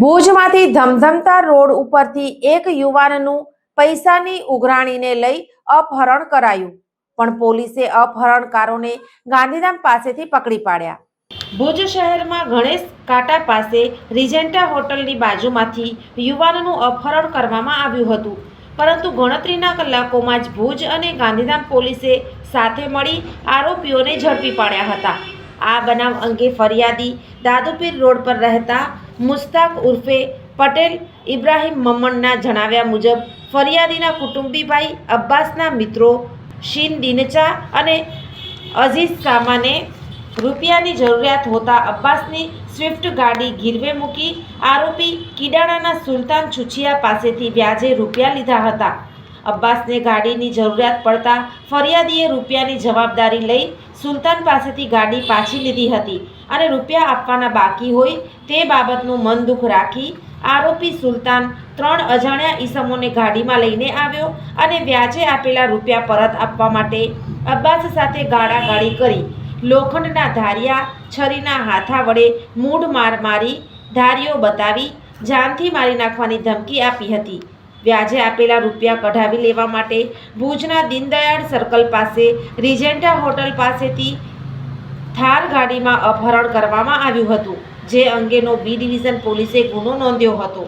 ભુજમાંથી ધમધમતા રોડ ઉપરથી એક યુવાનનું પૈસાની ઉઘરાણીને લઈ અપહરણ કરાયું. પણ પોલીસે અપહરણકારોને ગાંધીધામ પાસેથી પકડી પાડ્યા. ભુજ શહેરમાં ગણેશ કાંટા પાસે રિજેન્ટા હોટલની બાજુમાંથી યુવાનનું અપહરણ કરવામાં આવ્યું હતું. પરંતુ ગણતરીના કલાકોમાં જ ભુજ અને ગાંધીધામ પોલીસે સાથે મળી આરોપીઓને ઝડપી પાડ્યા હતા. આ બનાવ અંગે ફરિયાદી દાદુપીર રોડ પર રહેતા મુસ્તાક ઉર્ફે પટેલ ઇબ્રાહિમ મમ્મણના જણાવ્યા મુજબ, ફરિયાદીના કુટુંબીભાઈ અબ્બાસના મિત્રો શીન દિનચા અને અઝીઝ સામાને રૂપિયાની જરૂરિયાત હોતા અબ્બાસની સ્વિફ્ટ ગાડી ગીરવે મૂકી આરોપી કિડાણાના સુલતાન છુછિયા પાસેથી વ્યાજે રૂપિયા લીધા હતા. અબ્બાસને ગાડીની જરૂરિયાત પડતા ફરિયાદીએ રૂપિયાની જવાબદારી લઈ સુલતાન પાસેથી ગાડી પાછી લીધી હતી અને રૂપિયા આપવાના બાકી હોય તે બાબતનું મન દુઃખ રાખી આરોપી સુલતાન ત્રણ અજાણ્યા ઈસમોને ગાડીમાં લઈને આવ્યો અને વ્યાજે આપેલા રૂપિયા પરત આપવા માટે અબ્બાસ સાથે ગાળાગાળી કરી લોખંડના ધારિયા, છરીના હાથા વડે મૂઢ માર મારી ધારીઓ બતાવી જાનથી મારી નાખવાની ધમકી આપી હતી. વ્યાજે આપેલા રૂપિયા કઢાવી લેવા માટે ભુજના દીનદયાળ સર્કલ પાસે, રિજેન્ટા હોટલ પાસેથી થાર ગાડીમાં અપહરણ કરવામાં આવ્યું હતું, જે અંગેનો બી ડિવિઝન પોલીસે ગુનો નોંધ્યો હતો.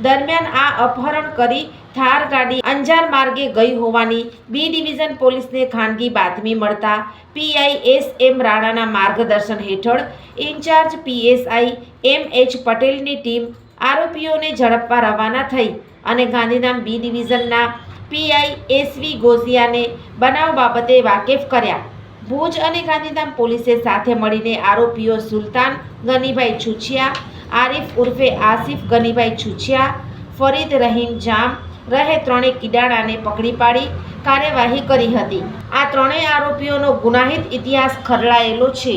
દરમિયાન આ અપહરણ કરી થાર ગાડી અંજાર માર્ગે ગઈ હોવાની બી ડિવિઝન પોલીસને ખાનગી બાતમી મળતા પીઆઈ એસ એમ રાણાના માર્ગદર્શન હેઠળ in charge PSI M H પટેલની ટીમ આરોપીઓને ઝડપવા રવાના થઈ અને ગાંધીધામ બી ડિવિઝનના પીઆઈ એસવી ગોઝિયાને બનાવ બાબતે વાકેફ કર્યા. ભુજ અને ગાંધીધામ પોલીસે સાથે મળીને આરોપીઓ સુલતાન ગનીભાઈ છુછિયા, આરિફ ઉર્ફે આસિફ ગનીભાઈ છુછિયા, ફરીદ રહીમ જામ, રહે ત્રણેય કિડાણાને પકડી પાડી કાર્યવાહી કરી હતી. આ ત્રણેય આરોપીઓનો ગુનાહિત ઇતિહાસ ખરડાયેલો છે.